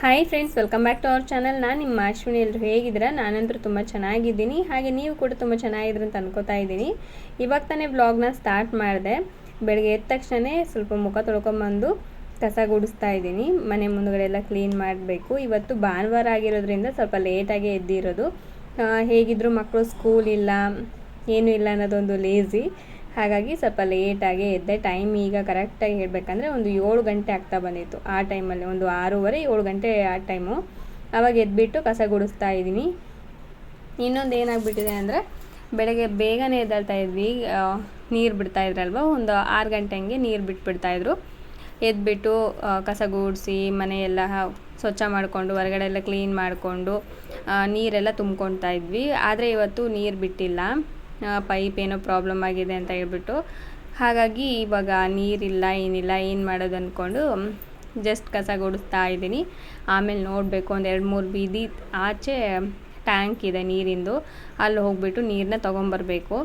Hi friends welcome back to our channel ನಾನು ನಿಮ್ಮ ಅಶ್ವಿನಿ ಎಲ್ಲರೂ ಹೇಗಿದ್ದೀರಾ? ನಾನಂತೂ ತುಂಬ ಚೆನ್ನಾಗಿದ್ದೀನಿ. ಹಾಗೆ ನೀವು ಕೂಡ ತುಂಬ ಚೆನ್ನಾಗಿದ್ದೀರ ಅಂತ ಅನ್ಕೋತಾ ಇದ್ದೀನಿ. ಇವಾಗ ತಾನೇ ವ್ಲಾಗ್ನ ಸ್ಟಾರ್ಟ್ ಮಾಡಿದೆ. ಬೆಳಗ್ಗೆ ಎದ್ದ ತಕ್ಷಣ ಸ್ವಲ್ಪ ಮುಖ ತೊಳ್ಕೊಂಬಂದು ಕಸ ಗುಡಿಸ್ತಾ ಇದ್ದೀನಿ. ಮನೆ ಮುಂದುಗಡೆ ಎಲ್ಲ ಕ್ಲೀನ್ ಮಾಡಬೇಕು. ಇವತ್ತು ಭಾನುವಾರ ಆಗಿರೋದ್ರಿಂದ ಸ್ವಲ್ಪ ಲೇಟಾಗಿ ಎದ್ದಿರೋದು. ಹೇಗಿದ್ದರೂ ಮಕ್ಕಳು ಸ್ಕೂಲ್ ಇಲ್ಲ, ಏನೂ ಇಲ್ಲ ಅನ್ನೋದೊಂದು ಲೇಝಿ ಹಾಗಾಗಿ ಸ್ವಲ್ಪ ಲೇಟಾಗಿ ಎದ್ದೆ ಟೈಮ್ ಈಗ ಕರೆಕ್ಟಾಗಿ ಹೇಳಬೇಕಂದ್ರೆ ಒಂದು ಏಳು ಗಂಟೆ ಆಗ್ತಾ ಬಂದಿತ್ತು. ಆ ಟೈಮಲ್ಲಿ ಒಂದು ಆರೂವರೆ, ಏಳು ಗಂಟೆ ಆ ಟೈಮು ಅವಾಗ ಎದ್ಬಿಟ್ಟು ಕಸ ಗುಡಿಸ್ತಾ ಇದ್ದೀನಿ. ಇನ್ನೊಂದು ಏನಾಗ್ಬಿಟ್ಟಿದೆ ಅಂದರೆ ಬೆಳಗ್ಗೆ ಬೇಗನೆ ಎದ್ದೇಳ್ತಾ ಇದ್ವಿ. ನೀರು ಬಿಡ್ತಾ ಇದ್ರಲ್ವ? ಒಂದು ಆರು ಗಂಟೆ ಹಂಗೆ ನೀರು ಬಿಟ್ಬಿಡ್ತಾಯಿದ್ರು ಎದ್ಬಿಟ್ಟು ಕಸ ಗೂಡಿಸಿ ಮನೆಯೆಲ್ಲ ಸ್ವಚ್ಛ ಮಾಡಿಕೊಂಡು, ಹೊರಗಡೆ ಎಲ್ಲ ಕ್ಲೀನ್ ಮಾಡಿಕೊಂಡು ನೀರೆಲ್ಲ ತುಂಬ್ಕೊಳ್ತಾ ಇದ್ವಿ. ಆದರೆ ಇವತ್ತು ನೀರು ಬಿಟ್ಟಿಲ್ಲ. ಪೈಪ್ ಏನೋ ಪ್ರಾಬ್ಲಮ್ ಆಗಿದೆ ಅಂತ ಹೇಳ್ಬಿಟ್ಟು. ಹಾಗಾಗಿ ಇವಾಗ ನೀರಿಲ್ಲ, ಏನಿಲ್ಲ, ಏನು ಮಾಡೋದು ಅಂದ್ಕೊಂಡು ಜಸ್ಟ್ ಕಸ ಗುಡಿಸ್ತಾ ಇದ್ದೀನಿ. ಆಮೇಲೆ ನೋಡಬೇಕು, ಒಂದು ಎರಡು ಮೂರು ಬೀದಿ ಆಚೆ ಟ್ಯಾಂಕ್ ಇದೆ ನೀರಿಂದು. ಅಲ್ಲಿ ಹೋಗ್ಬಿಟ್ಟು ನೀರನ್ನ ತೊಗೊಂಬರ್ಬೇಕು.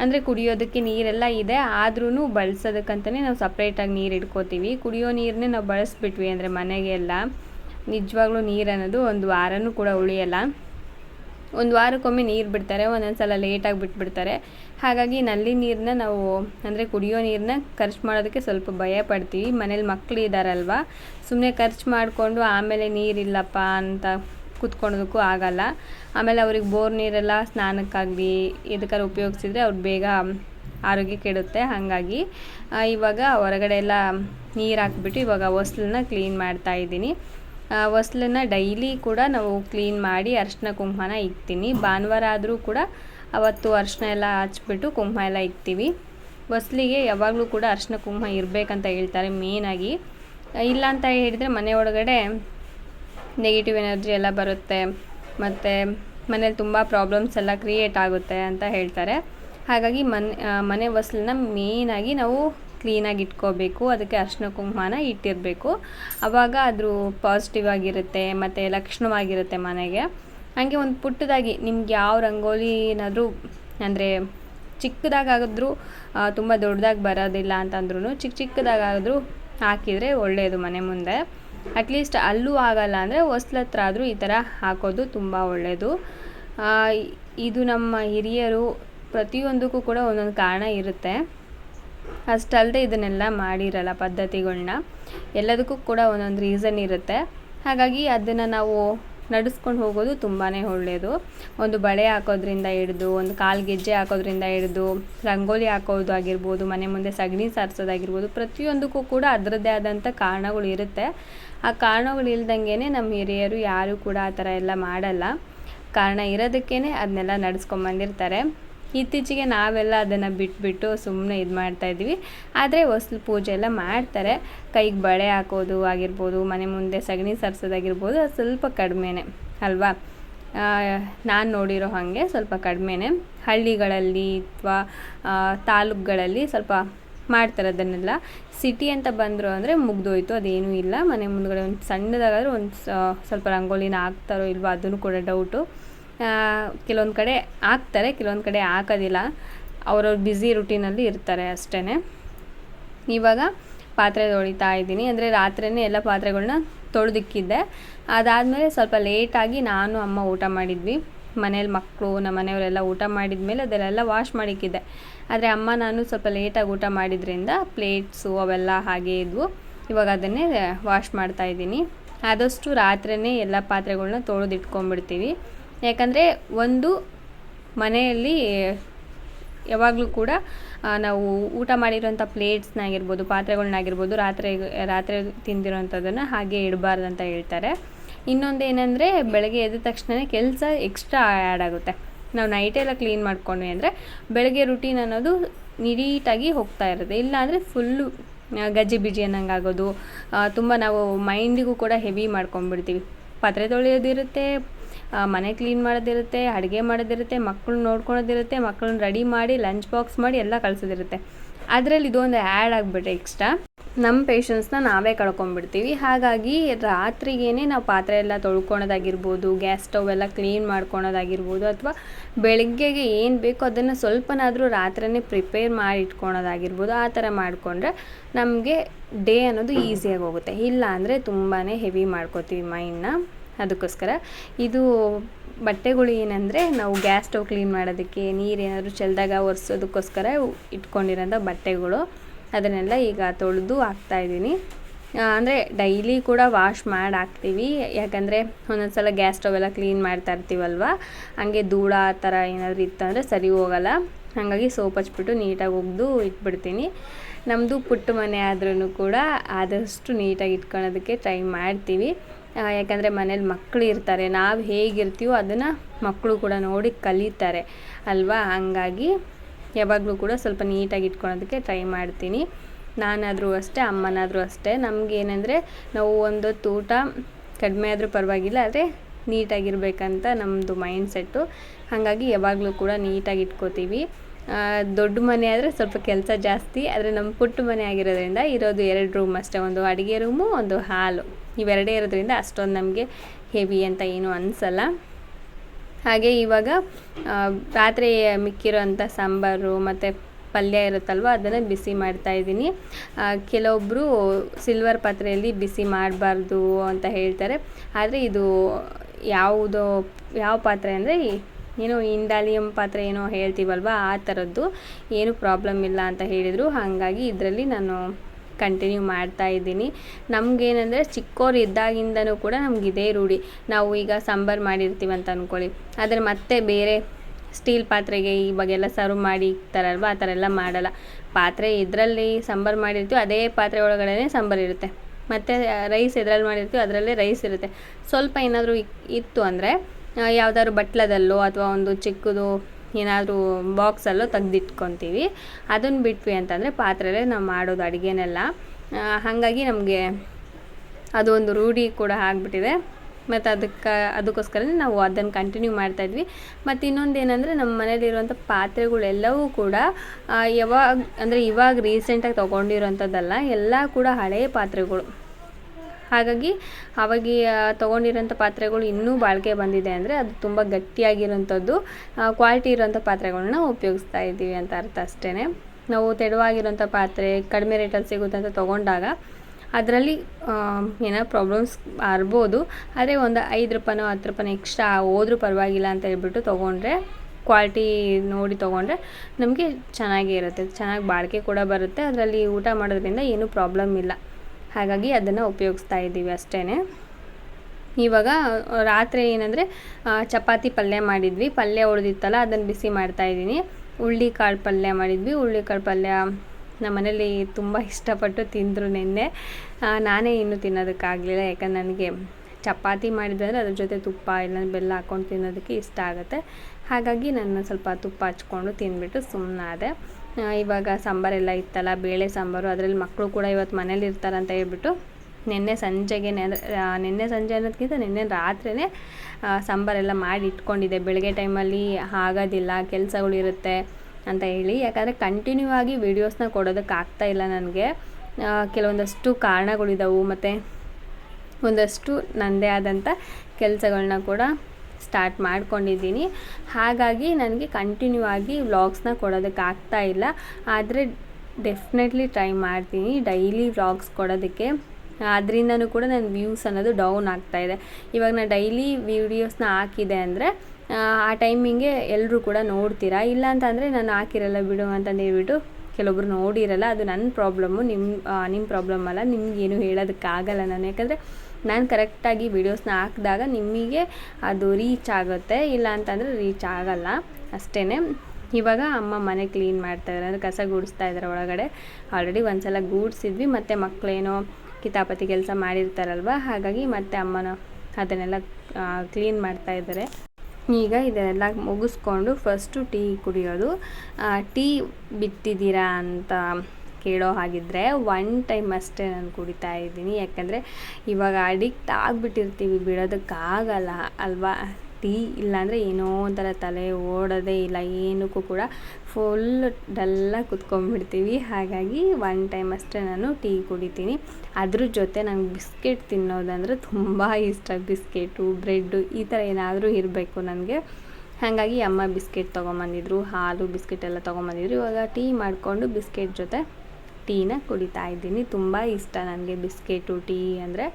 ಅಂದರೆ ಕುಡಿಯೋದಕ್ಕೆ ನೀರೆಲ್ಲ ಇದೆ ಆದ್ರೂ ಬಳಸೋದಕ್ಕಂತಲೇ ನಾವು ಸಪ್ರೇಟಾಗಿ ನೀರು ಇಟ್ಕೋತೀವಿ. ಕುಡಿಯೋ ನೀರನ್ನೇ ನಾವು ಬಳಸ್ಬಿಟ್ವಿ ಅಂದರೆ ಮನೆಗೆಲ್ಲ. ನಿಜವಾಗ್ಲೂ ನೀರು ಅನ್ನೋದು ಒಂದು ವಾರನೂ ಕೂಡ ಉಳಿಯಲ್ಲ. ಒಂದು ವಾರಕ್ಕೊಮ್ಮೆ ನೀರು ಬಿಡ್ತಾರೆ ಒಂದೊಂದು ಸಲ ಲೇಟಾಗಿ ಬಿಟ್ಬಿಡ್ತಾರೆ. ಹಾಗಾಗಿ ನಲ್ಲಿ ನೀರನ್ನ ನಾವು, ಅಂದರೆ ಕುಡಿಯೋ ನೀರನ್ನ ಖರ್ಚು ಮಾಡೋದಕ್ಕೆ ಸ್ವಲ್ಪ ಭಯ ಪಡ್ತೀವಿ. ಮನೇಲಿ ಮಕ್ಕಳು ಇದ್ದಾರಲ್ವ ಸುಮ್ಮನೆ ಖರ್ಚು ಮಾಡಿಕೊಂಡು ಆಮೇಲೆ ನೀರಿಲ್ಲಪ್ಪ ಅಂತ ಕುತ್ಕೊಳೋದಕ್ಕೂ ಆಗಲ್ಲ. ಆಮೇಲೆ ಅವ್ರಿಗೆ ಬೋರ್ ನೀರೆಲ್ಲ ಸ್ನಾನಕ್ಕಾಗಲಿ ಇದಕ್ಕಾದ್ರು ಉಪಯೋಗಿಸಿದ್ರೆ ಅವ್ರು ಬೇಗ ಆರೋಗ್ಯ ಕೆಡುತ್ತೆ. ಹಾಗಾಗಿ ಇವಾಗ ಹೊರಗಡೆ ಎಲ್ಲ ನೀರು ಹಾಕ್ಬಿಟ್ಟು ಇವಾಗ ಹೊಸ್ಲನ್ನ ಕ್ಲೀನ್ ಮಾಡ್ತಾ ಇದ್ದೀನಿ. ಹೊಸ್ಲನ್ನ ಡೈಲಿ ಕೂಡ ನಾವು ಕ್ಲೀನ್ ಮಾಡಿ ಅರ್ಶಿನ ಕುಂಕುಮನ ಇಕ್ತೀನಿ. ಭಾನುವಾರ ಆದರೂ ಕೂಡ ಅವತ್ತು ಅರ್ಶಿನ ಎಲ್ಲ ಹಚ್ಬಿಟ್ಟು ಕುಂಕುಮ ಎಲ್ಲ ಇಕ್ತೀವಿ. ಹೊಸ್ಲಿಗೆ ಯಾವಾಗಲೂ ಕೂಡ ಅರ್ಶಿನ ಕುಂಕುಮ ಇರಬೇಕಂತ ಹೇಳ್ತಾರೆ ಮೇನಾಗಿ ಇಲ್ಲ ಅಂತ ಹೇಳಿದರೆ ಮನೆ ಒಳಗಡೆ ನೆಗೆಟಿವ್ ಎನರ್ಜಿ ಎಲ್ಲ ಬರುತ್ತೆ. ಮತ್ತು ಮನೇಲಿ ತುಂಬ ಪ್ರಾಬ್ಲಮ್ಸ್ ಎಲ್ಲ ಕ್ರಿಯೇಟ್ ಆಗುತ್ತೆ ಅಂತ ಹೇಳ್ತಾರೆ. ಹಾಗಾಗಿ ಮನೆ ಮನೆ ಹೊಸ್ಲನ್ನ ಮೇಯ್ನಾಗಿ ನಾವು ಕ್ಲೀನಾಗಿ ಇಟ್ಕೋಬೇಕು, ಅದಕ್ಕೆ ಅರ್ಶಿನ ಕುಂಕುಮನ ಇಟ್ಟಿರಬೇಕು. ಆವಾಗ ಅದು ಪಾಸಿಟಿವ್ ಆಗಿರುತ್ತೆ, ಮತ್ತು ಲಕ್ಷಣವಾಗಿರುತ್ತೆ ಮನೆಗೆ. ಹಾಗೆ ಒಂದು ಪುಟ್ಟದಾಗಿ, ನಿಮ್ಗೆ ಯಾವ ರಂಗೋಲಿ ಏನಾದರೂ ಅಂದರೆ ಚಿಕ್ಕದಾಗಾದ್ರೂ ತುಂಬ ದೊಡ್ಡದಾಗಿ ಬರೋದಿಲ್ಲ ಅಂತಂದ್ರೂ ಚಿಕ್ಕ ಚಿಕ್ಕದಾಗಾದರೂ ಹಾಕಿದರೆ ಒಳ್ಳೆಯದು ಮನೆ ಮುಂದೆ. ಅಟ್ಲೀಸ್ಟ್ ಅಲ್ಲೂ ಆಗಲ್ಲ ಅಂದರೆ ಹೊಸ್ಲತ್ರ ಆದರೂ ಈ ಥರ ಹಾಕೋದು ತುಂಬ ಒಳ್ಳೆಯದು ಇದು ನಮ್ಮ ಹಿರಿಯರು ಪ್ರತಿಯೊಂದಕ್ಕೂ ಕೂಡ ಒಂದೊಂದು ಕಾರಣ ಇರುತ್ತೆ. ಅಷ್ಟಲ್ಲದೆ ಇದನ್ನೆಲ್ಲ ಮಾಡಿರಲ್ಲ ಪದ್ಧತಿಗಳನ್ನ ಎಲ್ಲದಕ್ಕೂ ಕೂಡ ಒಂದೊಂದು ರೀಸನ್ ಇರುತ್ತೆ. ಹಾಗಾಗಿ ಅದನ್ನು ನಾವು ನಡೆಸ್ಕೊಂಡು ಹೋಗೋದು ತುಂಬಾ ಒಳ್ಳೆಯದು ಒಂದು ಬಳೆ ಹಾಕೋದ್ರಿಂದ ಹಿಡಿದು, ಒಂದು ಕಾಲು ಗೆಜ್ಜೆ ಹಾಕೋದ್ರಿಂದ ಹಿಡಿದು, ರಂಗೋಲಿ ಹಾಕೋದು ಆಗಿರ್ಬೋದು, ಮನೆ ಮುಂದೆ ಸಗಣಿ ಸಾರಿಸೋದಾಗಿರ್ಬೋದು, ಪ್ರತಿಯೊಂದಕ್ಕೂ ಕೂಡ ಅದರದ್ದೇ ಆದಂಥ ಕಾರಣಗಳು ಇರುತ್ತೆ. ಆ ಕಾರಣಗಳು ಇಲ್ದಂಗೆ ನಮ್ಮ ಹಿರಿಯರು ಯಾರೂ ಕೂಡ ಆ ಥರ ಎಲ್ಲ ಮಾಡಲ್ಲ. ಕಾರಣ ಇರೋದಕ್ಕೇ ಅದನ್ನೆಲ್ಲ ನಡೆಸ್ಕೊಂಬಂದಿರ್ತಾರೆ ಇತ್ತೀಚೆಗೆ ನಾವೆಲ್ಲ ಅದನ್ನು ಬಿಟ್ಬಿಟ್ಟು ಸುಮ್ಮನೆ ಇದು ಮಾಡ್ತಾಯಿದ್ವಿ ಆದರೆ ಹೊಸ್ಲು ಪೂಜೆ ಎಲ್ಲ ಮಾಡ್ತಾರೆ. ಕೈಗೆ ಬಳೆ ಹಾಕೋದು ಆಗಿರ್ಬೋದು, ಮನೆ ಮುಂದೆ ಸಗಣಿ ಸರ್ಸೋದಾಗಿರ್ಬೋದು, ಅದು ಸ್ವಲ್ಪ ಕಡಿಮೆನೇ, ಅಲ್ವಾ? ನಾನು ನೋಡಿರೋ ಹಾಗೆ ಸ್ವಲ್ಪ ಕಡಿಮೆನೇ. ಹಳ್ಳಿಗಳಲ್ಲಿ ಅಥವಾ ತಾಲೂಕುಗಳಲ್ಲಿ ಸ್ವಲ್ಪ ಮಾಡ್ತಾರೆ ಅದನ್ನೆಲ್ಲ. ಸಿಟಿ ಅಂತ ಬಂದರು ಅಂದರೆ ಮುಗ್ದೋಯ್ತು, ಅದೇನೂ ಇಲ್ಲ. ಮನೆ ಮುಂದುಗಡೆ ಒಂದು ಸಣ್ಣದಾಗಾದ್ರೂ ಒಂದು ಸ್ವಲ್ಪ ರಂಗೋಲಿನ ಹಾಕ್ತಾರೋ ಇಲ್ವೋ ಅದನ್ನು ಕೂಡ ಡೌಟು ಕೆಲವೊಂದು ಕಡೆ ಹಾಕ್ತಾರೆ, ಕೆಲವೊಂದು ಕಡೆ ಹಾಕೋದಿಲ್ಲ. ಅವ್ರವ್ರ ಬ್ಯುಸಿ ರುಟೀನಲ್ಲಿ ಇರ್ತಾರೆ ಅಷ್ಟೇ ಇವಾಗ ಪಾತ್ರೆ ತೊಳಿತಾ ಇದ್ದೀನಿ. ಅಂದರೆ ರಾತ್ರಿಯೇ ಎಲ್ಲ ಪಾತ್ರೆಗಳನ್ನ ತೊಳೆದಿಕ್ಕಿದ್ದೆ. ಅದಾದಮೇಲೆ ಸ್ವಲ್ಪ ಲೇಟಾಗಿ ನಾನು, ಅಮ್ಮ ಊಟ ಮಾಡಿದ್ವಿ. ಮನೇಲಿ ಮಕ್ಕಳು ನಮ್ಮ ಮನೆಯವರೆಲ್ಲ ಊಟ ಮಾಡಿದ ಮೇಲೆ ಅದನ್ನೆಲ್ಲ ವಾಶ್ ಮಾಡಿಕ್ಕಿದ್ದೆ. ಆದರೆ ಅಮ್ಮ ನಾನು ಸ್ವಲ್ಪ ಲೇಟಾಗಿ ಊಟ ಮಾಡಿದ್ರಿಂದ ಪ್ಲೇಟ್ಸು ಅವೆಲ್ಲ ಹಾಗೆ ಇದ್ವು. ಇವಾಗ ಅದನ್ನೇ ವಾಶ್ ಮಾಡ್ತಾ ಇದ್ದೀನಿ. ಆದಷ್ಟು ರಾತ್ರಿಯೇ ಎಲ್ಲ ಪಾತ್ರೆಗಳನ್ನ ತೊಳೆದು ಇಟ್ಕೊಂಡ್ಬಿಡ್ತೀವಿ ಯಾಕಂದರೆ ಒಂದು ಮನೆಯಲ್ಲಿ ಯಾವಾಗಲೂ ಕೂಡ ನಾವು ಊಟ ಮಾಡಿರೋಂಥ ಪ್ಲೇಟ್ಸ್ನಾಗಿರ್ಬೋದು ಪಾತ್ರೆಗಳ್ನಾಗಿರ್ಬೋದು ರಾತ್ರಿ ರಾತ್ರಿ ತಿಂದಿರೋಂಥದ್ದನ್ನು ಹಾಗೆ ಇಡಬಾರ್ದು ಅಂತ ಹೇಳ್ತಾರೆ. ಇನ್ನೊಂದು ಏನಂದರೆ, ಬೆಳಗ್ಗೆ ಎದ್ದ ತಕ್ಷಣ ಕೆಲಸ ಎಕ್ಸ್ಟ್ರಾ ಆ್ಯಡ್ ಆಗುತ್ತೆ. ನಾವು ನೈಟೆಲ್ಲ ಕ್ಲೀನ್ ಮಾಡ್ಕೊಂಡ್ವಿ ಅಂದರೆ, ಬೆಳಗ್ಗೆ ರುಟೀನ್ ಅನ್ನೋದು ನೀಟಾಗಿ ಹೋಗ್ತಾ ಇರುತ್ತೆ. ಇಲ್ಲಾಂದರೆ ಫುಲ್ಲು ಗಜ್ಜಿ ಬಿಜಿ ಅನ್ನಂಗೆ ತುಂಬ ನಾವು ಮೈಂಡಿಗೂ ಕೂಡ ಹೆವಿ ಮಾಡ್ಕೊಂಡ್ಬಿಡ್ತೀವಿ. ಪಾತ್ರೆ ತೊಳೆಯೋದಿರುತ್ತೆ ಮನೆ ಕ್ಲೀನ್ ಮಾಡೋದಿರುತ್ತೆ, ಅಡುಗೆ ಮಾಡೋದಿರುತ್ತೆ ಮಕ್ಕಳು ನೋಡ್ಕೊಳೋದಿರುತ್ತೆ ಮಕ್ಕಳನ್ನ ರೆಡಿ ಮಾಡಿ ಲಂಚ್ ಬಾಕ್ಸ್ ಮಾಡಿ ಎಲ್ಲ ಕಳಿಸೋದಿರುತ್ತೆ. ಅದರಲ್ಲಿ ಇದೊಂದು ಆ್ಯಡ್ ಆಗಿಬಿಟ್ರೆ ಎಕ್ಸ್ಟ್ರಾ ನಮ್ಮ ಪೇಷನ್ಸ್ನ ನಾವೇ ಕಳ್ಕೊಂಡ್ಬಿಡ್ತೀವಿ. ಹಾಗಾಗಿ ರಾತ್ರಿಗೇನೆ ನಾವು ಪಾತ್ರೆ ಎಲ್ಲ ತೊಳ್ಕೊಳೋದಾಗಿರ್ಬೋದು ಗ್ಯಾಸ್ ಸ್ಟವ್ ಎಲ್ಲ ಕ್ಲೀನ್ ಮಾಡ್ಕೊಳೋದಾಗಿರ್ಬೋದು, ಅಥವಾ ಬೆಳಗ್ಗೆಗೆ ಏನು ಬೇಕೋ ಅದನ್ನು ಸ್ವಲ್ಪನಾದರೂ ರಾತ್ರಿನೇ ಪ್ರಿಪೇರ್ ಮಾಡಿ ಇಟ್ಕೊಳೋದಾಗಿರ್ಬೋದು, ಆ ಥರ ಮಾಡಿಕೊಂಡ್ರೆ ನಮಗೆ ಡೇ ಅನ್ನೋದು ಈಸಿಯಾಗಿ ಹೋಗುತ್ತೆ. ಇಲ್ಲ ಅಂದರೆ ತುಂಬಾ ಹೆವಿ ಮಾಡ್ಕೋತೀವಿ ಮೈಂಡ್ನ ಅದಕ್ಕೋಸ್ಕರ. ಇದು ಬಟ್ಟೆಗಳು ಏನಂದರೆ ನಾವು ಗ್ಯಾಸ್ ಸ್ಟವ್ ಕ್ಲೀನ್ ಮಾಡೋದಕ್ಕೆ ನೀರೇನಾದರೂ ಚೆಲ್ದಾಗ ಒರೆಸೋದಕ್ಕೋಸ್ಕರ ಇಟ್ಕೊಂಡಿರೋಂಥ ಬಟ್ಟೆಗಳು. ಅದನ್ನೆಲ್ಲ ಈಗ ತೊಳೆದು ಹಾಕ್ತಾಯಿದ್ದೀನಿ ಅಂದರೆ ಡೈಲಿ ಕೂಡ ವಾಶ್ ಮಾಡಿ ಹಾಕ್ತೀವಿ. ಯಾಕಂದರೆ ಒಂದೊಂದು ಸಲ ಗ್ಯಾಸ್ ಸ್ಟವ್ ಎಲ್ಲ ಕ್ಲೀನ್ ಮಾಡ್ತಾ ಇರ್ತೀವಲ್ವ? ಹಂಗೆ ಧೂಳ ಆ ಥರ ಏನಾದರೂ ಇತ್ತಂದರೆ ಸರಿ ಹೋಗಲ್ಲ. ಹಾಗಾಗಿ ಸೋಪ್ ಹಚ್ಬಿಟ್ಟು ನೀಟಾಗಿ ಒಗೆದು ಇಟ್ಬಿಡ್ತೀನಿ. ನಮ್ಮದು ಪುಟ್ಟ ಮನೆ ಆದ್ರೂ ಕೂಡ ಆದಷ್ಟು ನೀಟಾಗಿ ಇಟ್ಕೊಳ್ಳೋದಕ್ಕೆ ಟ್ರೈ ಮಾಡ್ತೀವಿ. ಯಾಕಂದರೆ ಮನೇಲಿ ಮಕ್ಕಳು ಇರ್ತಾರೆ, ನಾವು ಹೇಗಿರ್ತೀವೋ ಅದನ್ನು ಮಕ್ಕಳು ಕೂಡ ನೋಡಿ ಕಲಿತಾರೆ, ಅಲ್ವಾ? ಹಾಗಾಗಿ ಯಾವಾಗಲೂ ಕೂಡ ಸ್ವಲ್ಪ ನೀಟಾಗಿ ಇಟ್ಕೊಳೋದಕ್ಕೆ ಟ್ರೈ ಮಾಡ್ತೀನಿ. ನಾನಾದರೂ ಅಷ್ಟೇ, ಅಮ್ಮನಾದರೂ ಅಷ್ಟೇ. ನಮಗೇನೆಂದರೆ ನಾವು ಒಂದು ಊಟ ಕಡಿಮೆ ಆದರೂ ಪರವಾಗಿಲ್ಲ, ಆದರೆ ನೀಟಾಗಿರ್ಬೇಕಂತ ನಮ್ಮದು ಮೈಂಡ್ ಸೆಟ್ಟು. ಹಾಗಾಗಿ ಯಾವಾಗಲೂ ಕೂಡ ನೀಟಾಗಿ ಇಟ್ಕೋತೀವಿ. ದೊಡ್ಡ ಮನೆ ಆದರೆ ಸ್ವಲ್ಪ ಕೆಲಸ ಜಾಸ್ತಿ, ಆದರೆ ನಮ್ಮ ಪುಟ್ಟ ಮನೆ ಆಗಿರೋದ್ರಿಂದ ಇರೋದು ಎರಡು ರೂಮ್ ಅಷ್ಟೇ, ಒಂದು ಅಡುಗೆ ರೂಮು, ಒಂದು ಹಾಲು. ಇವೆರಡೇ ಇರೋದ್ರಿಂದ ಅಷ್ಟೊಂದು ನಮಗೆ ಹೆವಿ ಅಂತ ಏನೂ ಅನಿಸಲ್ಲ. ಹಾಗೆ ಇವಾಗ ರಾತ್ರಿ ಮಿಕ್ಕಿರೋಂಥ ಸಾಂಬಾರು ಮತ್ತು ಪಲ್ಯ ಇರುತ್ತಲ್ವ, ಅದನ್ನು ಬಿಸಿ ಮಾಡ್ತಾಯಿದ್ದೀನಿ ಕೆಲವೊಬ್ಬರು ಸಿಲ್ವರ್ ಪಾತ್ರೆಯಲ್ಲಿ ಬಿಸಿ ಮಾಡಬಾರ್ದು ಅಂತ ಹೇಳ್ತಾರೆ. ಆದರೆ ಇದು ಯಾವುದೋ, ಯಾವ ಪಾತ್ರೆ ಅಂದರೆ, ಏನು ಇಂಡಾಲಿಯಂ ಪಾತ್ರೆ ಏನೋ ಹೇಳ್ತೀವಲ್ವ, ಆ ಥರದ್ದು ಏನು ಪ್ರಾಬ್ಲಮ್ ಇಲ್ಲ ಅಂತ ಹೇಳಿದರು. ಹಾಗಾಗಿ ಇದರಲ್ಲಿ ನಾನು ಕಂಟಿನ್ಯೂ ಮಾಡ್ತಾ ಇದ್ದೀನಿ. ನಮಗೇನಂದರೆ ಚಿಕ್ಕೋರು ಇದ್ದಾಗಿಂದನೂ ಕೂಡ ನಮ್ಗೆ ಇದೇ ರೂಢಿ. ನಾವು ಈಗ ಸಾಂಬಾರು ಮಾಡಿರ್ತೀವಿ ಅಂತ ಅಂದ್ಕೊಳ್ಳಿ ಆದರೆ ಮತ್ತೆ ಬೇರೆ ಸ್ಟೀಲ್ ಪಾತ್ರೆಗೆ ಇವಾಗೆಲ್ಲ ಸರ್ವ್ ಮಾಡಿ ಇಕ್ತಾರಲ್ವ ಆ ಥರ ಎಲ್ಲ ಮಾಡಲ್ಲ. ಪಾತ್ರೆ ಇದರಲ್ಲಿ ಸಾಂಬಾರು ಮಾಡಿರ್ತೀವಿ, ಅದೇ ಪಾತ್ರೆ ಒಳಗಡೆ ಸಾಂಬಾರು ಇರುತ್ತೆ. ಮತ್ತು ರೈಸ್ ಇದರಲ್ಲಿ ಮಾಡಿರ್ತೀವಿ, ಅದರಲ್ಲೇ ರೈಸ್ ಇರುತ್ತೆ. ಸ್ವಲ್ಪ ಏನಾದರೂ ಇತ್ತು ಅಂದರೆ ಯಾವುದಾದ್ರು ಬಟ್ಲದಲ್ಲೋ ಅಥವಾ ಒಂದು ಚಿಕ್ಕದು ಏನಾದರೂ ಬಾಕ್ಸಲ್ಲೋ ತೆಗ್ದಿಟ್ಕೊತೀವಿ. ಅದನ್ನು ಬಿಟ್ವಿ ಅಂತಂದರೆ ಪಾತ್ರೆಲೇ ನಾವು ಮಾಡೋದು ಅಡುಗೆನೆಲ್ಲ. ಹಾಗಾಗಿ ನಮಗೆ ಅದು ಒಂದು ರೂಢಿ ಕೂಡ ಆಗಿಬಿಟ್ಟಿದೆ. ಮತ್ತು ಅದಕ್ಕೆ, ಅದಕ್ಕೋಸ್ಕರನೇ ನಾವು ಅದನ್ನು ಕಂಟಿನ್ಯೂ ಮಾಡ್ತಾಯಿದ್ವಿ ಮತ್ತು ಇನ್ನೊಂದು ಏನಂದರೆ ನಮ್ಮ ಮನೇಲಿರುವಂಥ ಪಾತ್ರೆಗಳೆಲ್ಲವೂ ಕೂಡ ಯಾವಾಗ, ಅಂದರೆ ಇವಾಗ ರೀಸೆಂಟಾಗಿ ತೊಗೊಂಡಿರೋಂಥದ್ದಲ್ಲ ಎಲ್ಲ ಕೂಡ ಹಳೆಯ ಪಾತ್ರೆಗಳು. ಹಾಗಾಗಿ ಅವಾಗಿ ತೊಗೊಂಡಿರೋಂಥ ಪಾತ್ರೆಗಳು ಇನ್ನೂ ಬಾಳಿಕೆ ಬಂದಿದೆ ಅಂದರೆ ಅದು ತುಂಬ ಗಟ್ಟಿಯಾಗಿರೋಂಥದ್ದು ಕ್ವಾಲಿಟಿ ಇರೋಂಥ ಪಾತ್ರೆಗಳನ್ನ ಉಪಯೋಗಿಸ್ತಾ ಇದ್ದೀವಿ ಅಂತ ಅರ್ಥ ಅಷ್ಟೇ ನಾವು ತೆಳುವಾಗಿರೋಂಥ ಪಾತ್ರೆ, ಕಡಿಮೆ ರೇಟಲ್ಲಿ ಸಿಗುತ್ತೆ ಅಂತ ತೊಗೊಂಡಾಗ ಅದರಲ್ಲಿ ಏನೋ ಪ್ರಾಬ್ಲಮ್ಸ್ ಬರ್ಬೋದು ಆದರೆ ಒಂದು ಐದು ರೂಪಾಯಿನೋ ಹತ್ತು ರೂಪಾಯಿನೋ ಎಕ್ಸ್ಟ್ರಾ ಹೋದ್ರೂ ಪರವಾಗಿಲ್ಲ ಅಂತ ಹೇಳ್ಬಿಟ್ಟು ತೊಗೊಂಡ್ರೆ ಕ್ವಾಲಿಟಿ ನೋಡಿ ತೊಗೊಂಡ್ರೆ ನಮಗೆ ಚೆನ್ನಾಗೇ ಇರುತ್ತೆ. ಚೆನ್ನಾಗಿ ಬಾಳಿಕೆ ಕೂಡ ಬರುತ್ತೆ. ಅದರಲ್ಲಿ ಊಟ ಮಾಡೋದ್ರಿಂದ ಏನೂ ಪ್ರಾಬ್ಲಮ್ ಇಲ್ಲ. ಹಾಗಾಗಿ ಅದನ್ನು ಉಪಯೋಗಿಸ್ತಾ ಇದ್ದೀವಿ ಅಷ್ಟೇ ಇವಾಗ ರಾತ್ರಿ ಏನಂದರೆ ಚಪಾತಿ ಪಲ್ಯ ಮಾಡಿದ್ವಿ. ಪಲ್ಯ ಉಳಿದಿತ್ತಲ್ಲ, ಅದನ್ನು ಬಿಸಿ ಮಾಡ್ತಾಯಿದ್ದೀನಿ ಕಾಳು ಪಲ್ಯ ಮಾಡಿದ್ವಿ. ಉಳ್ಳಿ ಕಾಳು ಪಲ್ಯ ನಮ್ಮ ಮನೇಲಿ ತುಂಬ ಇಷ್ಟಪಟ್ಟು ತಿಂದರು ನಿನ್ನೆ. ನಾನೇ ಇನ್ನೂ ತಿನ್ನೋದಕ್ಕಾಗಲಿಲ್ಲ ಯಾಕಂದ್ರೆ ನನಗೆ ಚಪಾತಿ ಮಾಡಿದ್ರೆ ಅದ್ರ ಜೊತೆ ತುಪ್ಪ ಇಲ್ಲ ಬೆಲ್ಲ ಹಾಕ್ಕೊಂಡು ತಿನ್ನೋದಕ್ಕೆ ಇಷ್ಟ ಆಗುತ್ತೆ. ಹಾಗಾಗಿ ನಾನು ಸ್ವಲ್ಪ ತುಪ್ಪ ಹಚ್ಕೊಂಡು ತಿಂದ್ಬಿಟ್ಟು ಸುಮ್ಮನಾದೆ ಇವಾಗ ಸಾಂಬಾರೆಲ್ಲ ಇತ್ತಲ್ಲ, ಬೇಳೆ ಸಾಂಬಾರು, ಅದರಲ್ಲಿ ಮಕ್ಕಳು ಕೂಡ ಇವತ್ತು ಮನೇಲಿ ಇರ್ತಾರೆ ಅಂತ ಹೇಳ್ಬಿಟ್ಟು ನಿನ್ನೆ ಸಂಜೆಗೆ ನಿನ್ನೆ ಸಂಜೆ ಅನ್ನೋದಕ್ಕಿಂತ ನಿನ್ನೆ ರಾತ್ರಿಯೇ ಸಾಂಬಾರೆಲ್ಲ ಮಾಡಿ ಇಟ್ಕೊಂಡಿದ್ದೆ. ಬೆಳಗ್ಗೆ ಟೈಮಲ್ಲಿ ಆಗೋದಿಲ್ಲ, ಕೆಲಸಗಳು ಇರುತ್ತೆ ಅಂತ ಹೇಳಿ. ಯಾಕಂದರೆ ಕಂಟಿನ್ಯೂ ಆಗಿ ವೀಡಿಯೋಸ್ನ ಕೊಡೋದಕ್ಕೆ ಆಗ್ತಾ ಇಲ್ಲ ನನಗೆ. ಕೆಲವೊಂದಷ್ಟು ಕಾರಣಗಳಿದ್ದಾವೆ ಮತ್ತು ಒಂದಷ್ಟು ನನ್ನದೇ ಆದಂಥ ಕೆಲಸಗಳನ್ನ ಕೂಡ ಸ್ಟಾರ್ಟ್ ಮಾಡ್ಕೊಂಡಿದ್ದೀನಿ. ಹಾಗಾಗಿ ನನಗೆ ಕಂಟಿನ್ಯೂ ಆಗಿ ವ್ಲಾಗ್ಸ್ನ ಕೊಡೋದಕ್ಕೆ ಆಗ್ತಾ ಇಲ್ಲ. ಆದರೆ ಡೆಫಿನೆಟ್ಲಿ ಟ್ರೈ ಮಾಡ್ತೀನಿ ಡೈಲಿ ವ್ಲಾಗ್ಸ್ ಕೊಡೋದಕ್ಕೆ. ಅದರಿಂದನೂ ಕೂಡ ನನ್ನ ವ್ಯೂಸ್ ಅನ್ನೋದು ಡೌನ್ ಆಗ್ತಾ ಇದೆ. ಇವಾಗ ನಾನು ಡೈಲಿ ವೀಡಿಯೋಸ್ನ ಹಾಕಿದೆ ಅಂದರೆ, ಆ ಟೈಮಿಂಗೆ ಎಲ್ಲರೂ ಕೂಡ ನೋಡ್ತೀರಾ? ಇಲ್ಲ ಅಂತಂದರೆ ನಾನು ಹಾಕಿರಲ್ಲ ಬಿಡು ಅಂತಂದು ಹೇಳ್ಬಿಟ್ಟು ಕೆಲವೊಬ್ರು ನೋಡಿರಲ್ಲ, ಅದು ನನ್ನ ಪ್ರಾಬ್ಲಮ್ಮು ನಿಮ್ಮ ನಿಮ್ಮ ಪ್ರಾಬ್ಲಮ್ ಅಲ್ಲ, ನಿಮ್ಗೇನು ಹೇಳೋದಕ್ಕಾಗಲ್ಲ ನಾನು. ಯಾಕಂದರೆ ನಾನು ಕರೆಕ್ಟಾಗಿ ವೀಡಿಯೋಸ್ನ ಹಾಕಿದಾಗ ನಿಮಗೆ ಅದು ರೀಚ್ ಆಗುತ್ತೆ, ಇಲ್ಲ ಅಂತಂದರೆ ರೀಚ್ ಆಗಲ್ಲ ಅಷ್ಟೇ ಇವಾಗ ಅಮ್ಮ ಮನೆ ಕ್ಲೀನ್ ಮಾಡ್ತಾಯಿದ್ದಾರೆ ಅಂದರೆ ಕಸ ಗುಡಿಸ್ತಾ ಇದ್ದಾರೆ ಒಳಗಡೆ. ಆಲ್ರೆಡಿ ಒಂದು ಸಲ ಗೂಡಿಸಿದ್ವಿ, ಮತ್ತು ಮಕ್ಕಳೇನೋ ಕಿತಾಪತಿ ಕೆಲಸ ಮಾಡಿರ್ತಾರಲ್ವ, ಹಾಗಾಗಿ ಮತ್ತೆ ಅಮ್ಮನ ಅದನ್ನೆಲ್ಲ ಕ್ಲೀನ್ ಮಾಡ್ತಾ ಇದ್ದಾರೆ. ಈಗ ಇದನ್ನೆಲ್ಲ ಮುಗಿಸ್ಕೊಂಡು ಫಸ್ಟು ಟೀ ಕುಡಿಯೋದು. ಟೀ ಬಿತ್ತಿದ್ದೀರಾ ಅಂತ ಕೇಳೋ ಹಾಗಿದ್ರೆ ಒನ್ ಟೈಮ್ ಅಷ್ಟೇ ನಾನು ಕುಡಿತಾ ಇದ್ದೀನಿ. ಯಾಕಂದರೆ ಇವಾಗ ಅಡಿಕ್ಟ್ ಆಗಿಬಿಟ್ಟಿರ್ತೀವಿ, ಬಿಡೋದಕ್ಕಾಗಲ್ಲ. ಅಲ್ವಾ? ಟೀ ಇಲ್ಲಾಂದರೆ ಏನೋ ಒಂಥರ ತಲೆ ಓಡೋದೇ ಇಲ್ಲ, ಏನಕ್ಕೂ ಕೂಡ ಫುಲ್ ಡಲ್ಲಾಗಿ ಕುತ್ಕೊಂಡ್ಬಿಡ್ತೀವಿ. ಹಾಗಾಗಿ ಒನ್ ಟೈಮ್ ಅಷ್ಟೇ ನಾನು ಟೀ ಕುಡಿತೀನಿ. ಅದ್ರ ಜೊತೆ ನಂಗೆ ಬಿಸ್ಕೆಟ್ ತಿನ್ನೋದಂದ್ರೆ ತುಂಬ ಇಷ್ಟ. ಬಿಸ್ಕೆಟು, ಬ್ರೆಡ್ಡು ಈ ಥರ ಏನಾದರೂ ಇರಬೇಕು ನನಗೆ. ಹಾಗಾಗಿ ಅಮ್ಮ ಬಿಸ್ಕೆಟ್ ತೊಗೊಂಬಂದಿದ್ರು, ಹಾಲು, ಬಿಸ್ಕೆಟ್ ಎಲ್ಲ ತೊಗೊಂಬಂದಿದ್ರು. ಇವಾಗ ಟೀ ಮಾಡಿಕೊಂಡು ಬಿಸ್ಕೆಟ್ ಜೊತೆ ಟೀನ ಕುಡಿತಾ ಇದ್ದೀನಿ. ತುಂಬ ಇಷ್ಟ ನನಗೆ ಬಿಸ್ಕೆಟು ಟೀ ಅಂದರೆ.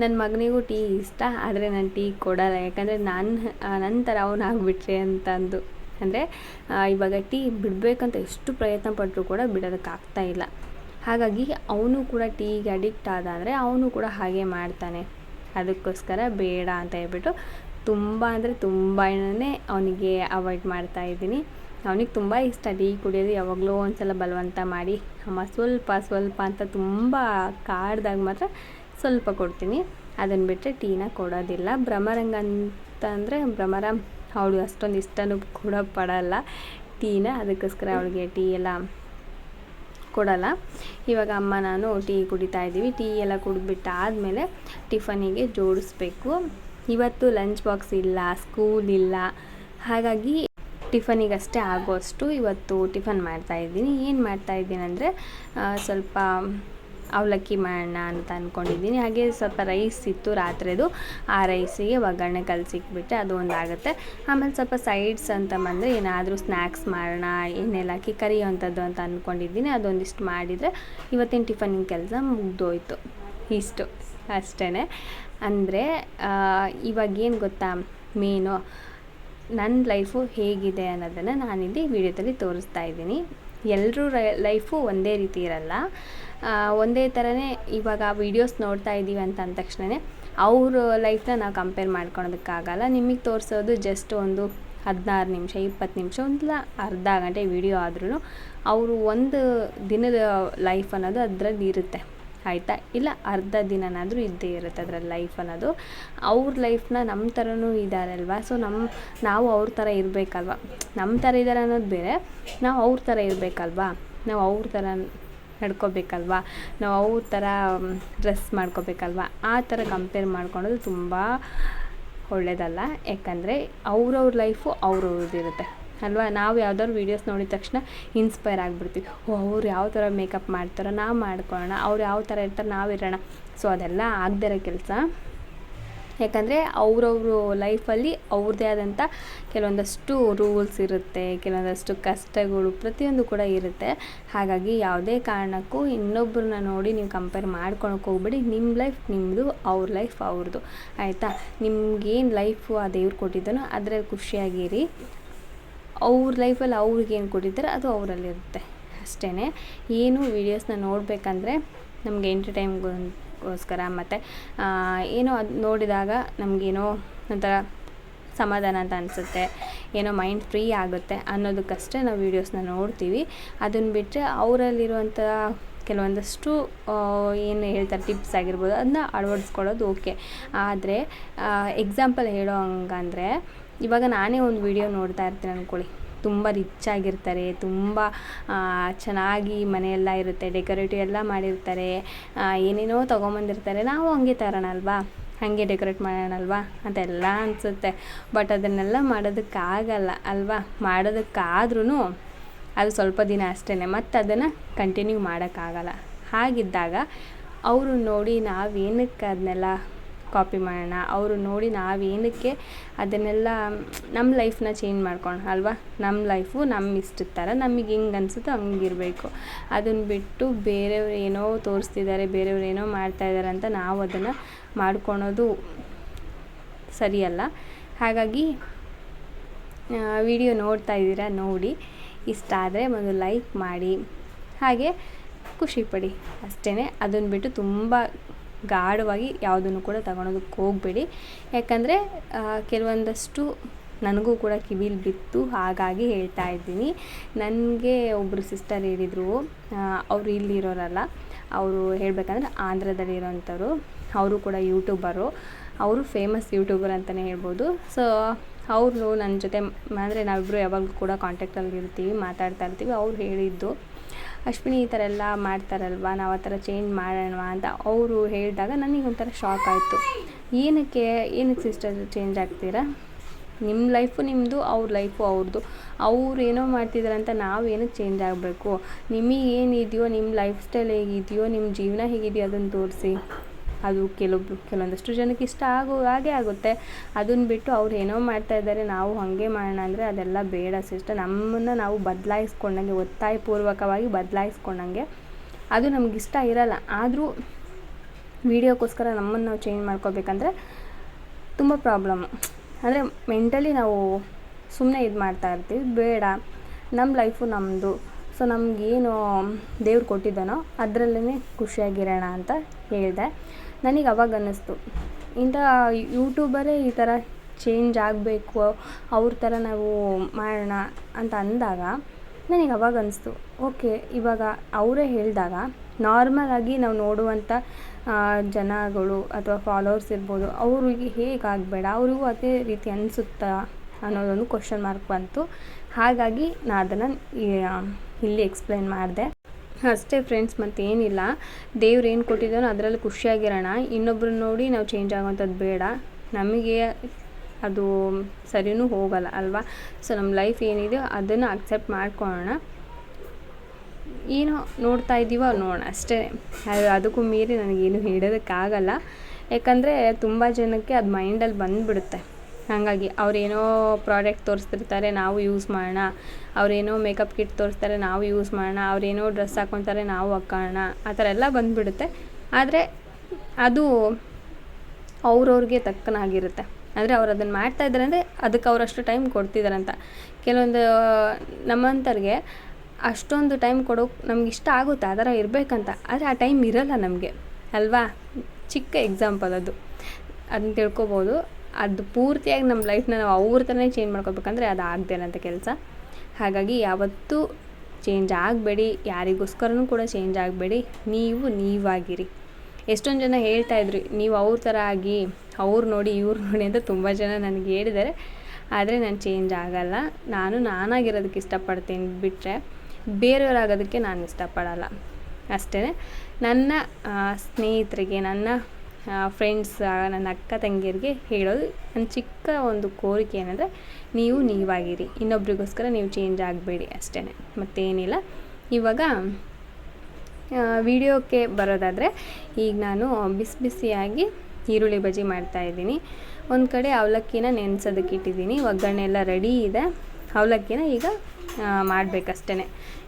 ನನ್ನ ಮಗನಿಗೂ ಟೀ ಇಷ್ಟ, ಆದರೆ ನಾನು ಟೀ ಕೊಡಲ್ಲ. ಯಾಕಂದರೆ ನಾನು ನನ್ನ ಥರ ಅವನಾಗ್ಬಿಟ್ರೆ ಅಂತಂದು. ಅಂದರೆ ಇವಾಗ ಟೀ ಬಿಡಬೇಕಂತ ಎಷ್ಟು ಪ್ರಯತ್ನ ಪಟ್ಟರು ಕೂಡ ಬಿಡೋದಕ್ಕಾಗ್ತಾ ಇಲ್ಲ. ಹಾಗಾಗಿ ಅವನು ಕೂಡ ಟೀಗೆ ಅಡಿಕ್ಟ್ ಆದ ಅಂದರೆ ಅವನು ಕೂಡ ಹಾಗೆ ಮಾಡ್ತಾನೆ. ಅದಕ್ಕೋಸ್ಕರ ಬೇಡ ಅಂತ ಹೇಳ್ಬಿಟ್ಟು ತುಂಬ ಅಂದರೆ ತುಂಬಾ ಅವನಿಗೆ ಅವಾಯ್ಡ್ ಮಾಡ್ತಾ ಇದ್ದೀನಿ. ಅವನಿಗೆ ತುಂಬ ಇಷ್ಟ ಟೀ ಕುಡಿಯೋದು ಯಾವಾಗಲೂ ಒಂದ್ಸಲ ಬಲವಂತ ಮಾಡಿ. ಅಮ್ಮ ಸ್ವಲ್ಪ ಸ್ವಲ್ಪ ಅಂತ ತುಂಬ ಕಾಡ್ದಾಗ ಮಾತ್ರ ಸ್ವಲ್ಪ ಕೊಡ್ತೀನಿ. ಅದನ್ನು ಬಿಟ್ಟರೆ ಟೀನ ಕೊಡೋದಿಲ್ಲ. ಭ್ರಮರಂಗ ಅಂತ ಅಂದರೆ ಭ್ರಮರ. ಅವಳು ಅಷ್ಟೊಂದು ಇಷ್ಟನೂ ಕೂಡ ಪಡೋಲ್ಲ. ಟೀನ ಅದಕ್ಕೋಸ್ಕರ ಅವಳಿಗೆ ಟೀ ಎಲ್ಲ ಕೊಡಲ್ಲ. ಇವಾಗ ಅಮ್ಮ, ನಾನು ಟೀ ಕುಡಿತಾ ಇದ್ದೀವಿ. ಟೀ ಎಲ್ಲ ಕುಡಿದ್ಬಿಟ್ಟು ಆದಮೇಲೆ ಟಿಫನಿಗೆ ಜೋಡಿಸ್ಬೇಕು. ಇವತ್ತು ಲಂಚ್ ಬಾಕ್ಸ್ ಇಲ್ಲ, ಸ್ಕೂಲ್ ಇಲ್ಲ. ಹಾಗಾಗಿ ಟಿಫನಿಗಷ್ಟೇ ಆಗೋಷ್ಟು ಇವತ್ತು ಟಿಫನ್ ಮಾಡ್ತಾಯಿದ್ದೀನಿ ಏನು ಮಾಡ್ತಾಯಿದ್ದೀನಿ ಅಂದರೆ ಸ್ವಲ್ಪ ಅವಲಕ್ಕಿ ಮಾಡೋಣ ಅಂತ ಅಂದ್ಕೊಂಡಿದ್ದೀನಿ ಹಾಗೆ ಸ್ವಲ್ಪ ರೈಸ್ ಇತ್ತು ರಾತ್ರಿದು. ಆ ರೈಸಿಗೆ ಒಗ್ಗರಣೆ ಕಲಸಿಕ್ಬಿಟ್ಟೆ ಅದು ಒಂದು ಆಗುತ್ತೆ ಆಮೇಲೆ ಸ್ವಲ್ಪ ಸೈಡ್ಸ್ ಅಂತ ಬಂದರೆ ಏನಾದರೂ ಸ್ನ್ಯಾಕ್ಸ್ ಮಾಡೋಣ ಎಣ್ಣೆಲ್ಲ ಹಾಕಿ ಕರಿಯೋವಂಥದ್ದು ಅಂತ ಅಂದ್ಕೊಂಡಿದ್ದೀನಿ ಅದೊಂದಿಷ್ಟು ಮಾಡಿದರೆ ಇವತ್ತಿನ ಟಿಫನಿನ ಕೆಲಸ ಮುಗ್ದೋಯ್ತು. ಇಷ್ಟು ಅಷ್ಟೇ ಅಂದರೆ ಇವಾಗೇನು ಗೊತ್ತಾ, ಮೇನು. ನನ್ನ ಲೈಫು ಹೇಗಿದೆ ಅನ್ನೋದನ್ನು ನಾನಿಲ್ಲಿ ವಿಡಿಯೋದಲ್ಲಿ ತೋರಿಸ್ತಾ ಇದ್ದೀನಿ. ಎಲ್ಲರೂ ಲೈಫು ಒಂದೇ ರೀತಿ ಇರಲ್ಲ. ಒಂದೇ ಥರನೇ ಇವಾಗ ವೀಡಿಯೋಸ್ ನೋಡ್ತಾ ಇದ್ದೀವಿ ಅಂತ ಅಂದ ತಕ್ಷಣವೇ ಅವ್ರ ಲೈಫ್ನ ನಾವು ಕಂಪೇರ್ ಮಾಡ್ಕೊಳೋದಕ್ಕಾಗಲ್ಲ. ನಿಮಗೆ ತೋರಿಸೋದು ಜಸ್ಟ್ ಒಂದು ಹದಿನಾರು ನಿಮಿಷ, ಇಪ್ಪತ್ತು ನಿಮಿಷ ಒಂದಿಲ್ಲ ಅರ್ಧ ಗಂಟೆ ವಿಡಿಯೋ ಆದ್ರೂ ಅವರು ಒಂದು ದಿನದ ಲೈಫ್ ಅನ್ನೋದು ಅದರಲ್ಲಿ ಇರುತ್ತೆ. ಆಯಿತಾ ಇಲ್ಲ, ಅರ್ಧ ದಿನನಾದರೂ ಇದ್ದೇ ಇರುತ್ತೆ ಅದರ ಲೈಫ್ ಅನ್ನೋದು. ಅವ್ರ ಲೈಫ್ನ ನಮ್ಮ ಥರನೂ ಇದ್ದಾರಲ್ವ ಸೊ ನಮ್ಮ ನಾವು ಅವ್ರ ಥರ ಇರಬೇಕಲ್ವ? ನಮ್ಮ ಥರ ಇದ್ದಾರೆ ಅನ್ನೋದು ಬೇರೆ, ನಾವು ಅವ್ರ ಥರ ಇರಬೇಕಲ್ವಾ? ನಾವು ಅವ್ರ ಥರ ನಡ್ಕೋಬೇಕಲ್ವಾ? ನಾವು ಅವ್ರ ಥರ ಡ್ರೆಸ್ ಮಾಡ್ಕೋಬೇಕಲ್ವಾ? ಆ ಥರ ಕಂಪೇರ್ ಮಾಡ್ಕೊಳೋದು ತುಂಬ ಒಳ್ಳೆಯದಲ್ಲ ಯಾಕಂದರೆ ಅವ್ರವ್ರ ಲೈಫು ಅವ್ರವ್ರದ್ದು ಇರುತ್ತೆ ಅಲ್ವಾ? ನಾವು ಯಾವ್ದಾದ್ರು ವೀಡಿಯೋಸ್ ನೋಡಿದ ತಕ್ಷಣ ಇನ್ಸ್ಪೈರ್ ಆಗಿಬಿಡ್ತೀವಿ. ಓ, ಅವ್ರು ಯಾವ ಥರ ಮೇಕಪ್ ಮಾಡ್ತಾರೋ ನಾವು ಮಾಡ್ಕೊಳ್ಳೋಣ, ಅವ್ರು ಯಾವ ಥರ ಇರ್ತಾರೆ ನಾವು ಇರೋಣ. ಸೊ ಅದೆಲ್ಲ ಆಗದಿರೋ ಕೆಲಸ. ಯಾಕಂದರೆ ಅವ್ರವ್ರ ಲೈಫಲ್ಲಿ ಅವ್ರದ್ದೇ ಆದಂಥ ಕೆಲವೊಂದಷ್ಟು ರೂಲ್ಸ್ ಇರುತ್ತೆ, ಕೆಲವೊಂದಷ್ಟು ಕಷ್ಟಗಳು ಪ್ರತಿಯೊಂದು ಕೂಡ ಇರುತ್ತೆ. ಹಾಗಾಗಿ ಯಾವುದೇ ಕಾರಣಕ್ಕೂ ಇನ್ನೊಬ್ಬರನ್ನ ನೋಡಿ ನೀವು ಕಂಪೇರ್ ಮಾಡ್ಕೊಳಕ್ಕೆ ಹೋಗ್ಬೇಡಿ. ನಿಮ್ಮ ಲೈಫ್ ನಿಮ್ಮದು ಅವ್ರ ಲೈಫ್ ಅವ್ರದ್ದು ಆಯಿತಾ? ನಿಮ್ಗೇನು ಲೈಫು ಆ ದೇವ್ರು ಕೊಟ್ಟಿದ್ದಾನೋ ಅದರಲ್ಲಿ ಖುಷಿಯಾಗಿರಿ. ಅವ್ರ ಲೈಫಲ್ಲಿ ಅವ್ರಿಗೆ ಏನು ಕೊಟ್ಟಿದ್ದಾರೆ ಅದು ಅವರಲ್ಲಿರುತ್ತೆ ಅಷ್ಟೇ ಏನು ವೀಡಿಯೋಸ್ನ ನೋಡಬೇಕಂದ್ರೆ ನಮಗೆ ಎಂಟರ್ಟೈನ್ಗೋಸ್ಕರ ಮತ್ತು ಏನೋ ಅದು ನೋಡಿದಾಗ ನಮಗೇನೋ ಒಂಥರ ಸಮಾಧಾನ ಅಂತ ಅನಿಸುತ್ತೆ, ಏನೋ ಮೈಂಡ್ ಫ್ರೀ ಆಗುತ್ತೆ ಅನ್ನೋದಕ್ಕಷ್ಟೇ ನಾವು ವೀಡಿಯೋಸ್ನ ನೋಡ್ತೀವಿ. ಅದನ್ನು ಬಿಟ್ಟರೆ ಅವರಲ್ಲಿರುವಂಥ ಕೆಲವೊಂದಷ್ಟು ಏನು ಹೇಳ್ತಾರೆ ಟಿಪ್ಸ್ ಆಗಿರ್ಬೋದು, ಅದನ್ನ ಅಳವಡಿಸ್ಕೊಳ್ಳೋದು ಓಕೆ ಆದರೆ ಎಕ್ಸಾಂಪಲ್ ಹೇಳೋ ಹಂಗಂದರೆ ಇವಾಗ ನಾನೇ ಒಂದು ವಿಡಿಯೋ ನೋಡ್ತಾ ಇರ್ತೀನಿ ಅಂದ್ಕೊಳ್ಳಿ ತುಂಬ ರಿಚ್ ಆಗಿರ್ತಾರೆ, ತುಂಬ ಚೆನ್ನಾಗಿ ಮನೆಯೆಲ್ಲ ಇರುತ್ತೆ ಡೆಕೋರೇಟಿವ್ ಎಲ್ಲ ಮಾಡಿರ್ತಾರೆ ಏನೇನೋ ತೊಗೊಂಬಂದಿರ್ತಾರೆ. ನಾವು ಹಂಗೆ ತರೋಣ ಅಲ್ವಾ? ಹಾಗೆ ಡೆಕೋರೇಟ್ ಮಾಡೋಣ ಅಂತೆಲ್ಲ ಅನಿಸುತ್ತೆ. ಬಟ್ ಅದನ್ನೆಲ್ಲ ಮಾಡೋದಕ್ಕಾಗಲ್ಲ ಅಲ್ವಾ? ಮಾಡೋದಕ್ಕಾದ್ರೂ ಅದು ಸ್ವಲ್ಪ ದಿನ ಅಷ್ಟೇ ಮತ್ತು ಅದನ್ನು ಕಂಟಿನ್ಯೂ ಮಾಡೋಕ್ಕಾಗಲ್ಲ. ಹಾಗಿದ್ದಾಗ ಅವರು ನೋಡಿ ನಾವೇನಕ್ಕೆ ಅದನ್ನೆಲ್ಲ ಕಾಪಿ ಮಾಡೋಣ. ಅವರು ನೋಡಿ ನಾವೇನಕ್ಕೆ ಅದನ್ನೆಲ್ಲ ನಮ್ಮ ಲೈಫ್ನ ಚೇಂಜ್ ಮಾಡ್ಕೊಂಡು ಅಲ್ವಾ? ನಮ್ಮ ಲೈಫು ನಮ್ಮ ಇಷ್ಟದ ಥರ ನಮಗೆ ಹೆಂಗೆ ಅನಿಸುತ್ತೋ ಹಂಗಿರಬೇಕು ಅದನ್ನು ಬಿಟ್ಟು ಬೇರೆಯವ್ರು ಏನೋ ತೋರಿಸ್ತಿದ್ದಾರೆ ಬೇರೆಯವ್ರು ಏನೋ ಮಾಡ್ತಾಯಿದ್ದಾರೆ ಅಂತ ನಾವು ಅದನ್ನು ಮಾಡ್ಕೊಳೋದು ಸರಿಯಲ್ಲ. ಹಾಗಾಗಿ ವಿಡಿಯೋ ನೋಡ್ತಾ ಇದ್ದೀರಾ ನೋಡಿ. ಇಷ್ಟ ಆದರೆ ಒಂದು ಲೈಕ್ ಮಾಡಿ. ಹಾಗೆ ಖುಷಿಪಡಿ ಅಷ್ಟೇ ಅದನ್ನು ಬಿಟ್ಟು ತುಂಬ ಗಾಢವಾಗಿ ಯಾವುದನ್ನು ಕೂಡ ತಗೊಳೋದಕ್ಕೆ ಹೋಗಬೇಡಿ. ಯಾಕಂದರೆ ಕೆಲವೊಂದಷ್ಟು ನನಗೂ ಕೂಡ ಕಿವಿಲಿ ಬಿತ್ತು. ಹಾಗಾಗಿ ಹೇಳ್ತಾ ಇದ್ದೀನಿ. ನನಗೆ ಒಬ್ಬರು ಸಿಸ್ಟರ್ ಹೇಳಿದರು. ಅವರು ಇಲ್ಲಿರೋರಲ್ಲ. ಅವರು ಹೇಳಬೇಕಂದ್ರೆ ಆಂಧ್ರದಲ್ಲಿರೋಂಥವ್ರು ಅವರು ಕೂಡ ಯೂಟ್ಯೂಬರು ಅವರು ಫೇಮಸ್ ಯೂಟ್ಯೂಬರ್ ಅಂತಲೇ ಹೇಳ್ಬೋದು. ಸೊ ಅವರು ನನ್ನ ಜೊತೆ, ಅಂದರೆ ನಾವಿಬ್ಬರು ಯಾವಾಗಲೂ ಕೂಡ ಕಾಂಟ್ಯಾಕ್ಟಲ್ಲಿ ಇರ್ತೀವಿ ಮಾತಾಡ್ತಾ ಇರ್ತೀವಿ. ಅವ್ರು ಹೇಳಿದ್ದು ಅಶ್ವಿನಿ ಈ ಥರ ಎಲ್ಲ ಮಾಡ್ತಾರಲ್ವ, ನಾವು ಆ ಥರ ಚೇಂಜ್ ಮಾಡೋಣವಾ ಅಂತ ಅವರು ಹೇಳಿದಾಗ ನನಗೆ ಒಂಥರ ಶಾಕ್ ಆಯಿತು. ಏನಕ್ಕೆ ಏನಕ್ಕೆ ಸಿಸ್ಟರ್ ಚೇಂಜ್ ಆಗ್ತೀರಾ? ನಿಮ್ಮ ಲೈಫು ನಿಮ್ಮದು ಅವ್ರ ಲೈಫು ಅವ್ರದ್ದು ಅವ್ರು ಏನೋ ಮಾಡ್ತಿದ್ದಾರೆ ಅಂತ ನಾವು ಏನಕ್ಕೆ ಚೇಂಜ್ ಆಗಬೇಕು? ನಿಮಗೆ ಏನಿದೆಯೋ ನಿಮ್ಮ ಲೈಫ್ ಸ್ಟೈಲ್ ಹೇಗಿದೆಯೋ ನಿಮ್ಮ ಜೀವನ ಹೇಗಿದೆಯೋ ಅದನ್ನು ತೋರಿಸಿ. ಅದು ಕೆಲವೊಬ್ರು ಕೆಲವೊಂದಷ್ಟು ಜನಕ್ಕೆ ಇಷ್ಟ ಆಗೋ ಹಾಗೆ ಆಗುತ್ತೆ. ಅದನ್ನ ಬಿಟ್ಟು ಅವ್ರು ಏನೋ ಮಾಡ್ತಾ ಇದ್ದಾರೆ, ನಾವು ಹಾಗೆ ಮಾಡೋಣ ಅಂದರೆ ಅದೆಲ್ಲ ಬೇಡ ಸಿಸ್ಟರ್. ನಮ್ಮನ್ನು ನಾವು ಬದಲಾಯಿಸ್ಕೊಂಡಂಗೆ, ಒತ್ತಾಯಪೂರ್ವಕವಾಗಿ ಬದಲಾಯಿಸ್ಕೊಂಡಂಗೆ ಅದು ನಮ್ಗೆ ಇಷ್ಟ ಇರಲ್ಲ. ಆದರೂ ವೀಡಿಯೋಕ್ಕೋಸ್ಕರ ನಮ್ಮನ್ನು ನಾವು ಚೇಂಜ್ ಮಾಡ್ಕೋಬೇಕಂದ್ರೆ ತುಂಬ ಪ್ರಾಬ್ಲಮ್ ಅಂದರೆ ಮೆಂಟಲಿ ನಾವು ಸುಮ್ಮನೆ ಇದು ಮಾಡ್ತಾ ಇರ್ತೀವಿ, ಬೇಡ. ನಮ್ಮ ಲೈಫು ನಮ್ಮದು ಸೊ ನಮಗೇನು ದೇವ್ರು ಕೊಟ್ಟಿದ್ದಾನೋ ಅದರಲ್ಲೇ ಖುಷಿಯಾಗಿರೋಣ ಅಂತ ಹೇಳಿದೆ. ನನಗೆ ಅವಾಗ ಅನ್ನಿಸ್ತು. ಇಂಥ ಯೂಟ್ಯೂಬರೇ ಈ ಥರ ಚೇಂಜ್ ಆಗಬೇಕು, ಅವ್ರ ಥರ ನಾವು ಮಾಡೋಣ ಅಂತ ಅಂದಾಗ ನನಗೆ ಅವಾಗ ಅನ್ನಿಸ್ತು. ಓಕೆ, ಇವಾಗ ಅವರೇ ಹೇಳಿದಾಗ ನಾರ್ಮಲಾಗಿ ನಾವು ನೋಡುವಂಥ ಜನಗಳು ಅಥವಾ ಫಾಲೋವರ್ಸ್ ಇರ್ಬೋದು, ಅವ್ರಿಗೆ ಹೇಗಾಗಬೇಡ, ಅವರಿಗೂ ಅದೇ ರೀತಿ ಅನಿಸುತ್ತಾ ಅನ್ನೋದೊಂದು ಕ್ವಶನ್ ಮಾರ್ಕ್ ಬಂತು. ಹಾಗಾಗಿ ನಾನು ಅದನ್ನು ಇಲ್ಲಿ ಎಕ್ಸ್ಪ್ಲೇನ್ ಮಾಡಿದೆ. ಅಷ್ಟೇ ಫ್ರೆಂಡ್ಸ್ ಮತ್ತೇನಿಲ್ಲ. ದೇವ್ರು ಏನು ಕೊಟ್ಟಿದ್ದಾನೋ ಅದರಲ್ಲಿ ಖುಷಿಯಾಗಿರೋಣ. ಇನ್ನೊಬ್ರನ್ನ ನೋಡಿ ನಾವು ಚೇಂಜ್ ಆಗೋವಂಥದ್ದು ಬೇಡ. ನಮಗೆ ಅದು ಸರಿಯೂ ಹೋಗಲ್ಲ ಅಲ್ವಾ? ಸೊ ನಮ್ಮ ಲೈಫ್ ಏನಿದೆಯೋ ಅದನ್ನು ಅಕ್ಸೆಪ್ಟ್ ಮಾಡ್ಕೊಳ್ಳೋಣ. ಏನೋ ನೋಡ್ತಾ ಇದ್ದೀವೋ ನೋಡೋಣ. ಅಷ್ಟೇ. ಅದು ಅದಕ್ಕೂ ಮೀರಿ ನನಗೇನು ಹೇಳೋದಕ್ಕಾಗಲ್ಲ. ಯಾಕಂದರೆ ತುಂಬ ಜನಕ್ಕೆ ಅದು ಮೈಂಡಲ್ಲಿ ಬಂದುಬಿಡುತ್ತೆ. ಹಾಗಾಗಿ ಅವರೇನೋ ಪ್ರಾಡಕ್ಟ್ ತೋರಿಸ್ತಿರ್ತಾರೆ, ನಾವು ಯೂಸ್ ಮಾಡೋಣ. ಅವರೇನೋ ಮೇಕಪ್ ಕಿಟ್ ತೋರಿಸ್ತಾರೆ, ನಾವು ಯೂಸ್ ಮಾಡೋಣ. ಅವರೇನೋ ಡ್ರೆಸ್ ಹಾಕ್ಕೊತಾರೆ ನಾವು ಹಾಕ್ಕೊಳ್ಳೋಣ ಆ ಥರ ಎಲ್ಲ ಬಂದುಬಿಡುತ್ತೆ. ಆದರೆ ಅದು ಅವ್ರವ್ರಿಗೆ ತಕ್ಕನಾಗಿರುತ್ತೆ. ಅಂದರೆ ಅವ್ರು ಅದನ್ನು ಮಾಡ್ತಾ ಇದ್ದಾರೆ ಅಂದರೆ ಅದಕ್ಕೆ ಅವರಷ್ಟು ಟೈಮ್ ಕೊಡ್ತಿದ್ದಾರೆ ಅಂತ ಕೆಲವೊಂದು ನಮ್ಮಂಥವ್ರಿಗೆ ಅಷ್ಟೊಂದು ಟೈಮ್ ಕೊಡೋಕೆ ನಮ್ಗೆ ಇಷ್ಟ ಆಗುತ್ತೆ, ಆ ಥರ ಇರಬೇಕಂತ. ಆದರೆ ಆ ಟೈಮ್ ಇರಲ್ಲ ನಮಗೆ, ಅಲ್ವಾ? ಚಿಕ್ಕ ಎಕ್ಸಾಂಪಲ್ ಅದು. ಅದನ್ನ ತಿಳ್ಕೊಬೋದು. ಅದು ಪೂರ್ತಿಯಾಗಿ ನಮ್ಮ ಲೈಫ್ನ ನಾವು ಅವ್ರ ಥರನೇ ಚೇಂಜ್ ಮಾಡ್ಕೋಬೇಕಂದ್ರೆ ಅದು ಆಗದೇನಂತ ಕೆಲಸ. ಹಾಗಾಗಿ ಯಾವತ್ತೂ ಚೇಂಜ್ ಆಗಬೇಡಿ, ಯಾರಿಗೋಸ್ಕರನೂ ಕೂಡ ಚೇಂಜ್ ಆಗಬೇಡಿ. ನೀವು ನೀವಾಗಿರಿ. ಎಷ್ಟೊಂದು ಜನ ಹೇಳ್ತಾ ಇದ್ರಿ, ನೀವು ಅವ್ರ ಥರ ಆಗಿ, ಅವ್ರು ನೋಡಿ, ಇವ್ರು ನೋಡಿ ಅಂತ ತುಂಬ ಜನ ನನಗೆ ಹೇಳಿದ್ದಾರೆ. ಆದರೆ ನಾನು ಚೇಂಜ್ ಆಗಲ್ಲ. ನಾನು ನಾನಾಗಿರೋದಕ್ಕೆ ಇಷ್ಟಪಡ್ತೀನಿ ಬಿಟ್ಟರೆ ಬೇರೆಯವರಾಗೋದಕ್ಕೆ ನಾನು ಇಷ್ಟಪಡಲ್ಲ. ಅಷ್ಟೇ ನನ್ನ ಸ್ನೇಹಿತರಿಗೆ, ನನ್ನ ಫ್ರೆಂಡ್ಸ್ ನನ್ನ ಅಕ್ಕ ತಂಗಿಯರಿಗೆ ಹೇಳೋದು, ನನ್ನ ಚಿಕ್ಕ ಒಂದು ಕೋರಿಕೆ ಏನಂದರೆ, ನೀವು ನೀವಾಗಿರಿ. ಇನ್ನೊಬ್ರಿಗೋಸ್ಕರ ನೀವು ಚೇಂಜ್ ಆಗಬೇಡಿ ಅಷ್ಟೇ ಮತ್ತೇನಿಲ್ಲ. ಇವಾಗ ವಿಡಿಯೋಕ್ಕೆ ಬರೋದಾದರೆ, ಈಗ ನಾನು ಬಿಸಿ ಬಿಸಿಯಾಗಿ ಈರುಳ್ಳಿ ಬಜ್ಜಿ ಮಾಡ್ತಾಯಿದ್ದೀನಿ ಒಂದು ಕಡೆ ಅವಲಕ್ಕಿನ ನೆನೆಸೋದಕ್ಕೆ ಇಟ್ಟಿದ್ದೀನಿ. ಒಗ್ಗರಣೆ ಎಲ್ಲ ರೆಡಿ ಇದೆ. ಅವಲಕ್ಕಿನ ಈಗ ಮಾಡಬೇಕಷ್ಟೇ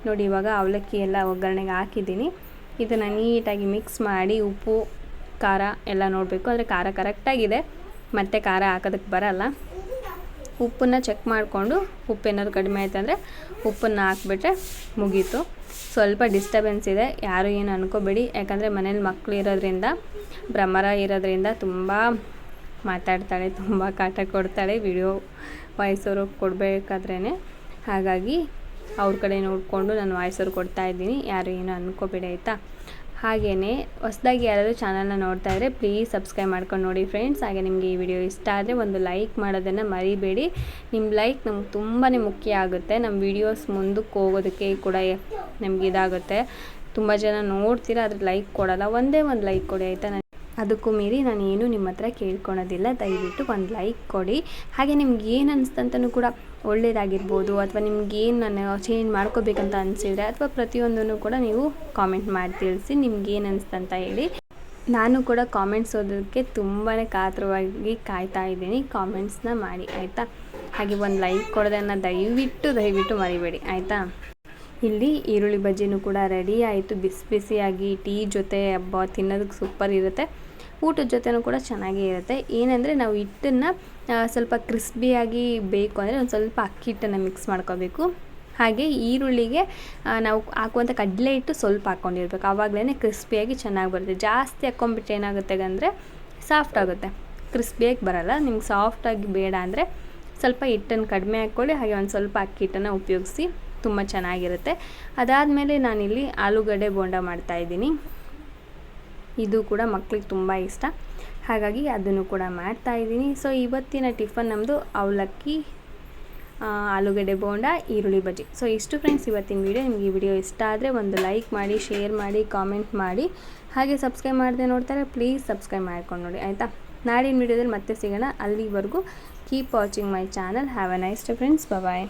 ನೋಡಿ, ಇವಾಗ ಅವಲಕ್ಕಿ ಎಲ್ಲ ಒಗ್ಗರಣೆಗೆ ಹಾಕಿದ್ದೀನಿ. ಇದನ್ನು ನೀಟಾಗಿ ಮಿಕ್ಸ್ ಮಾಡಿ ಉಪ್ಪು ಖಾರ ಎಲ್ಲ ನೋಡಬೇಕು. ಅಂದರೆ ಖಾರ ಕರೆಕ್ಟಾಗಿದೆ. ಮತ್ತು ಖಾರ ಹಾಕೋದಕ್ಕೆ ಬರಲ್ಲ. ಉಪ್ಪನ್ನು ಚೆಕ್ ಮಾಡಿಕೊಂಡು ಉಪ್ಪು ಏನಾದ್ರು ಕಡಿಮೆ ಆಯ್ತು ಅಂದರೆ ಉಪ್ಪನ್ನು ಹಾಕ್ಬಿಟ್ರೆ ಮುಗೀತು. ಸ್ವಲ್ಪ ಡಿಸ್ಟರ್ಬೆನ್ಸ್ ಇದೆ. ಯಾರು ಏನು ಅನ್ಕೋಬೇಡಿ. ಯಾಕಂದರೆ ಮನೇಲಿ ಮಕ್ಕಳು ಇರೋದ್ರಿಂದ, ಭ್ರಮರ ಇರೋದ್ರಿಂದ ತುಂಬ ಮಾತಾಡ್ತಾಳೆ, ತುಂಬ ಕಾಟ ಕೊಡ್ತಾಳೆ. ವಿಡಿಯೋ ವಾಯ್ಸೋರು ಕೊಡಬೇಕಾದ್ರೇ ಹಾಗಾಗಿ ಅವ್ರ ಕಡೆ ನೋಡಿಕೊಂಡು ನಾನು ಕೊಡ್ತಾ ಇದ್ದೀನಿ. ಯಾರು ಏನು ಅನ್ಕೋಬೇಡಿ, ಆಯಿತಾ? ಹಾಗೆಯೇ ಹೊಸ್ದಾಗಿ ಯಾರಾದರೂ ಚಾನಲ್ನ ನೋಡ್ತಾ ಇದ್ದರೆ ಪ್ಲೀಸ್ ಸಬ್ಸ್ಕ್ರೈಬ್ ಮಾಡ್ಕೊಂಡು ನೋಡಿ ಫ್ರೆಂಡ್ಸ್ ಹಾಗೆ ನಿಮಗೆ ಈ ವಿಡಿಯೋ ಇಷ್ಟ ಆದರೆ ಒಂದು ಲೈಕ್ ಮಾಡೋದನ್ನು ಮರಿಬೇಡಿ. ನಿಮ್ಮ ಲೈಕ್ ನಮ್ಗೆ ತುಂಬಾ ಮುಖ್ಯ ಆಗುತ್ತೆ. ನಮ್ಮ ವಿಡಿಯೋಸ್ ಮುಂದಕ್ಕೆ ಹೋಗೋದಕ್ಕೆ ಕೂಡ ನಮ್ಗೆ ಇದಾಗುತ್ತೆ. ತುಂಬ ಜನ ನೋಡ್ತೀರಾ ಅದ್ರ ಲೈಕ್ ಕೊಡಲ್ಲ. ಒಂದೇ ಒಂದು ಲೈಕ್ ಕೊಡಿ ಆಯಿತಾ? ನಾನು ಅದಕ್ಕೂ ಮೀರಿ ನಾನು ಏನು ನಿಮ್ಮ ಹತ್ರ ಕೇಳ್ಕೊಳೋದಿಲ್ಲ. ದಯವಿಟ್ಟು ಒಂದು ಲೈಕ್ ಕೊಡಿ. ಹಾಗೆ ನಿಮ್ಗೆ ಏನು ಅನಿಸ್ತಂತನೂ ಕೂಡ ಒಳ್ಳೇದಾಗಿರ್ಬೋದು ಅಥವಾ ನಿಮ್ಗೇನು ನಾನು ಚೇಂಜ್ ಮಾಡ್ಕೋಬೇಕಂತ ಅನಿಸಿದ್ರೆ ಅಥವಾ ಪ್ರತಿಯೊಂದನ್ನು ಕೂಡ ನೀವು ಕಾಮೆಂಟ್ ಮಾಡಿ ತಿಳಿಸಿ ನಿಮ್ಗೇನು ಏನು ಅಂತ ಹೇಳಿ. ನಾನು ಕೂಡ ಕಾಮೆಂಟ್ಸ್ ಓದೋದಕ್ಕೆ ತುಂಬಾ ಕಾತರವಾಗಿ ಕಾಯ್ತಾ ಇದ್ದೀನಿ. ಕಾಮೆಂಟ್ಸ್ನ ಮಾಡಿ, ಆಯಿತಾ? ಹಾಗೆ ಒಂದು ಲೈಕ್ ಕೊಡೋದನ್ನು ದಯವಿಟ್ಟು ದಯವಿಟ್ಟು ಮರಿಬೇಡಿ, ಆಯಿತಾ? ಇಲ್ಲಿ ಈರುಳ್ಳಿ ಬಜ್ಜಿನೂ ಕೂಡ ರೆಡಿ ಆಯಿತು. ಬಿಸಿ ಬಿಸಿಯಾಗಿ ಟೀ ಜೊತೆ ಹಬ್ಬ ತಿನ್ನೋದಕ್ಕೆ ಸೂಪರ್ ಇರುತ್ತೆ. ಊಟದ ಜೊತೆನೂ ಕೂಡ ಚೆನ್ನಾಗೇ ಇರುತ್ತೆ. ಏನಂದರೆ ನಾವು ಹಿಟ್ಟನ್ನು ಸ್ವಲ್ಪ ಕ್ರಿಸ್ಪಿಯಾಗಿ ಬೇಕು ಅಂದರೆ ಒಂದು ಸ್ವಲ್ಪ ಅಕ್ಕಿ ಹಿಟ್ಟನ್ನು ಮಿಕ್ಸ್ ಮಾಡ್ಕೋಬೇಕು. ಹಾಗೆ ಈರುಳ್ಳಿಗೆ ನಾವು ಹಾಕುವಂಥ ಕಡಲೆ ಹಿಟ್ಟು ಸ್ವಲ್ಪ ಹಾಕ್ಕೊಂಡಿರ್ಬೇಕು ಆವಾಗಲೇ ಕ್ರಿಸ್ಪಿಯಾಗಿ ಚೆನ್ನಾಗಿ ಬರುತ್ತೆ. ಜಾಸ್ತಿ ಹಾಕ್ಕೊಂಬಿಟ್ಟು ಏನಾಗುತ್ತೆ ಅಂದರೆ ಸಾಫ್ಟ್ ಆಗುತ್ತೆ. ಕ್ರಿಸ್ಪಿಯಾಗಿ ಬರಲ್ಲ. ನಿಮ್ಗೆ ಸಾಫ್ಟಾಗಿ ಬೇಡ ಅಂದರೆ ಸ್ವಲ್ಪ ಹಿಟ್ಟನ್ನು ಕಡಿಮೆ ಹಾಕ್ಕೊಳ್ಳಿ. ಹಾಗೆ ಒಂದು ಸ್ವಲ್ಪ ಅಕ್ಕಿ ಹಿಟ್ಟನ್ನು ಉಪಯೋಗಿಸಿ ತುಂಬ ಚೆನ್ನಾಗಿರುತ್ತೆ. ಅದಾದಮೇಲೆ ನಾನಿಲ್ಲಿ ಆಲೂಗಡ್ಡೆ ಬೋಂಡ ಮಾಡ್ತಾಯಿದ್ದೀನಿ ಇದು ಕೂಡ ಮಕ್ಳಿಗೆ ತುಂಬ ಇಷ್ಟ. ಹಾಗಾಗಿ ಅದನ್ನು ಕೂಡ ಮಾಡ್ತಾ ಇದ್ದೀನಿ. ಸೊ ಇವತ್ತಿನ ಟಿಫನ್ ನಮ್ಮದು ಅವಲಕ್ಕಿ ಆಲೂಗಡ್ಡೆ ಬೋಂಡ, ಈರುಳ್ಳಿ ಬಜ್ಜಿ. ಸೊ ಇಷ್ಟು ಫ್ರೆಂಡ್ಸ್ ಇವತ್ತಿನ ವೀಡಿಯೋ ನಿಮಗೆ ಈ ವಿಡಿಯೋ ಇಷ್ಟ ಆದರೆ ಒಂದು ಲೈಕ್ ಮಾಡಿ ಶೇರ್ ಮಾಡಿ ಕಾಮೆಂಟ್ ಮಾಡಿ. ಹಾಗೆ ಸಬ್ಸ್ಕ್ರೈಬ್ ಮಾಡಿದೆ ನೋಡ್ತಾರೆ ಪ್ಲೀಸ್ ಸಬ್ಸ್ಕ್ರೈಬ್ ಮಾಡ್ಕೊಂಡು ನೋಡಿ, ಆಯಿತಾ? ನಾಡಿನ ವಿಡಿಯೋದಲ್ಲಿ ಮತ್ತೆ ಸಿಗೋಣ. ಅಲ್ಲಿವರೆಗೂ keep watching my channel have a nice day friends bye